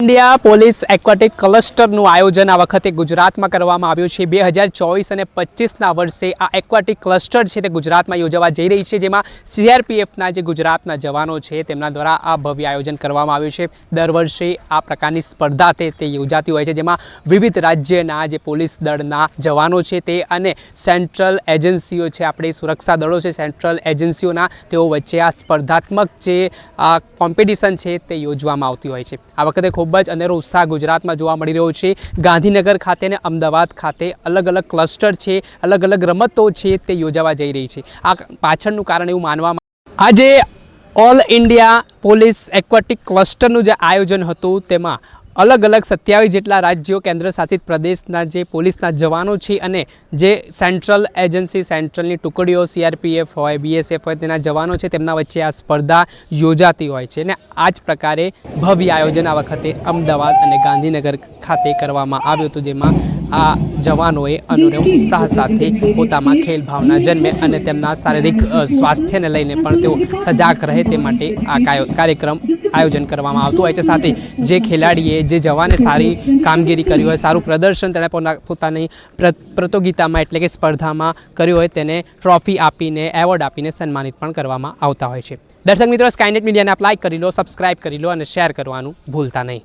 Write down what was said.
India police aquatic ક્લસ્ટરનું આયોજન આ વખતે ગુજરાતમાં કરવામાં આવ્યું છે. બે હજાર ચોવીસ અને પચીસના વર્ષે આ એક્વાટિક ક્લસ્ટર છે તે ગુજરાતમાં યોજવા જઈ રહી છે, જેમાં સીઆરપીએફના જે ગુજરાતના જવાનો છે તેમના દ્વારા આ ભવ્ય આયોજન કરવામાં આવ્યું છે. દર વર્ષે આ પ્રકારની સ્પર્ધા તે તે યોજાતી હોય છે, જેમાં વિવિધ રાજ્યના જે પોલીસ દળના જવાનો છે તે અને સેન્ટ્રલ એજન્સીઓ છે, આપણી સુરક્ષા દળો છે, સેન્ટ્રલ એજન્સીઓના તેઓ વચ્ચે આ સ્પર્ધાત્મક જે આ કોમ્પિટિશન છે તે યોજવામાં આવતી હોય છે. આ વખતે ખૂબ જ અનેરો ઉત્સાહ ગુજરાતમાં જોવા મળી રહ્યો છે. ગાંધીનગર ખાતે અને અમદાવાદ ખાતે અલગ અલગ ક્લસ્ટર છે, અલગ અલગ રમતો છે તે યોજાવા જઈ રહી છે. આ પાછળનું કારણ એવું માનવામાં આજે ઓલ ઇન્ડિયા પોલીસ એક્વાટિક ક્લસ્ટરનું જે આયોજન હતું તેમાં અલગ અલગ સત્યાવીસ જેટલા રાજ્યો કેન્દ્ર શાસિત પ્રદેશના જે પોલીસના જવાનો છે અને જે સેન્ટ્રલ એજન્સી સેન્ટ્રલની ટુકડીઓ સીઆરપીએફ હોય, બીએસએફ હોય, તેના જવાનો છે, તેમના વચ્ચે આ સ્પર્ધા યોજાતી હોય છે અને આ જ પ્રકારે ભવ્ય આયોજન આ વખતે અમદાવાદ અને ગાંધીનગર ખાતે કરવામાં આવ્યું હતું, જેમાં આ જવાનોએ અનુરવ ઉત્સાહ સાથે પોતામાં ખેલ ભાવના જન્મે અને તેમના શારીરિક સ્વાસ્થ્યને લઈને પણ તેઓ સજાગ રહે તે માટે આ કાર્યક્રમ આયોજન કરવામાં આવતું હોય છે. સાથે જે ખેલાડીએ, જે જવાને સારી કામગીરી કરી હોય, સારું પ્રદર્શન તેણે પોતાની પ્ર- પ્રતિયોગિતામાં એટલે કે સ્પર્ધામાં કર્યું હોય તેને ટ્રોફી આપીને, એવોર્ડ આપીને સન્માનિત પણ કરવામાં આવતા હોય છે. દર્શક મિત્રો સ્કાયનેટ મીડિયાને આપ લાઇક કરી લો સબસ્ક્રાઇબ કરી લો અને શેર કરવાનું ભૂલતા નહીં.